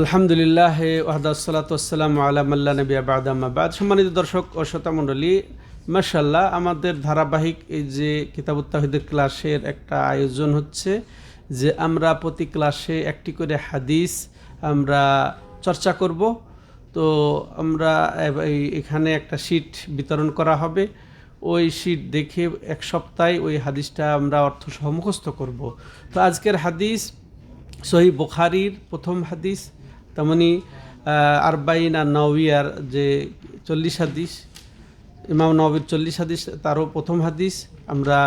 আলহামদুলিল্লাহ ওয়াহদাসালাতাম আলামাল্লা নবী আবাদামাবাদ সম্মানিত দর্শক ও শ্রোতা মণ্ডলী মার্শাল্লাহ আমাদের ধারাবাহিক এই যে কিতাবুত্তাহিদের ক্লাসের একটা আয়োজন হচ্ছে যে আমরা প্রতি ক্লাসে একটি করে হাদিস আমরা চর্চা করব। তো আমরা এখানে একটা শীট বিতরণ করা হবে। ওই শীট দেখে এক সপ্তাহে ওই হাদিসটা আমরা অর্থ সহ মুখস্থ করব। তো আজকের হাদিস সহি বুখারির প্রথম হাদিস, তেমনি আরবাইন আর নবিয়ার যে চল্লিশ হাদিস, ইমাম নবীর চল্লিশ হাদিস, তারও প্রথম হাদিস আমরা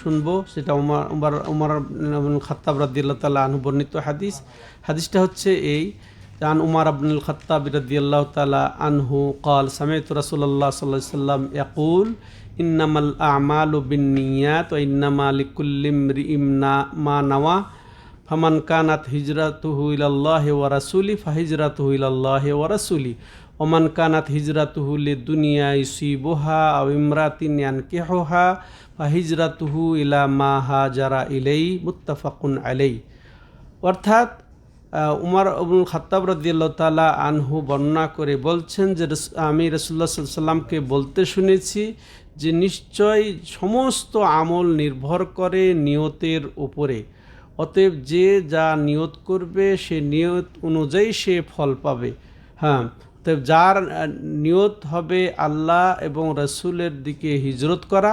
শুনব, সেটা উমার উমার উমার খাত্তাব রাদিয়াল্লাহ তাল্লাহ আনুবর্ণিত হাদিস। হাদিসটা হচ্ছে এই, আন উমার আবনুল খত্তাব আল্লাহ তালা আনহু কল সামেত রাসুল্লাহ সাল্লা সাল্লাম ইয়াকুল, ইন্নামাল আমাল বিন নিয়াত ইন্নামা লিকুল্লিম রি ইমনা মা নওয়া। ফামান কানাত হিজরাতুহু ইলাল্লাহি ওয়া রাসূলি ফাহিজরাতুহু ইলাল্লাহি ওয়া রাসূলি। ওমান কানাত হিজরাতুহু লিদুনিয়া ইউসিবুহা আও ইমরাতিন ইয়ানকিহুহা ফাহিজরাতুহু ইলা মা হাজারা ইলাই মুত্তাফাকুন আলাই। অর্থাৎ উমর আবুল খাত্তাব রদিয়াল্লাহ তালা আনহু বর্ণনা করে বলছেন যে আমি রসুল্লাহ সাল্লামকে বলতে শুনেছি যে নিশ্চয় সমস্ত আমল নির্ভর করে নিয়তের উপরে। অতএব যে যা নিয়ত করবে, সে নিয়ত অনুযায়ী সে ফল পাবে। হ্যাঁ অতএব যার নিয়ত হবে আল্লাহ এবং রসুলের দিকে হিজরত করা,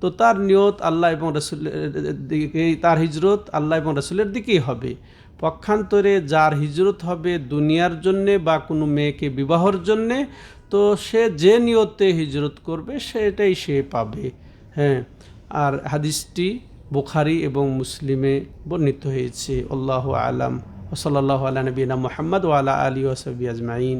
তো তার নিয়ত আল্লাহ এবং রসুলের দিকেই তার হিজরত আল্লাহ এবং রসুলের দিকেই হবে। পক্ষান্তরে যার হিজরত হবে দুনিয়ার জন্যে বা কোনো মেয়েকে বিবাহর জন্যে, তো সে যে নিয়তে হিজরত করবে, সেটাই সে পাবে। হ্যাঁ আর হাদিসটি বুখারি এবং মুসলিমে বর্ণিত হয়েছে। আল্লাহ আলাম। ওসলাল্লাহ আলা নবীনা মোহাম্মদ ওয়ালা আলী ওসবি আজমাইন।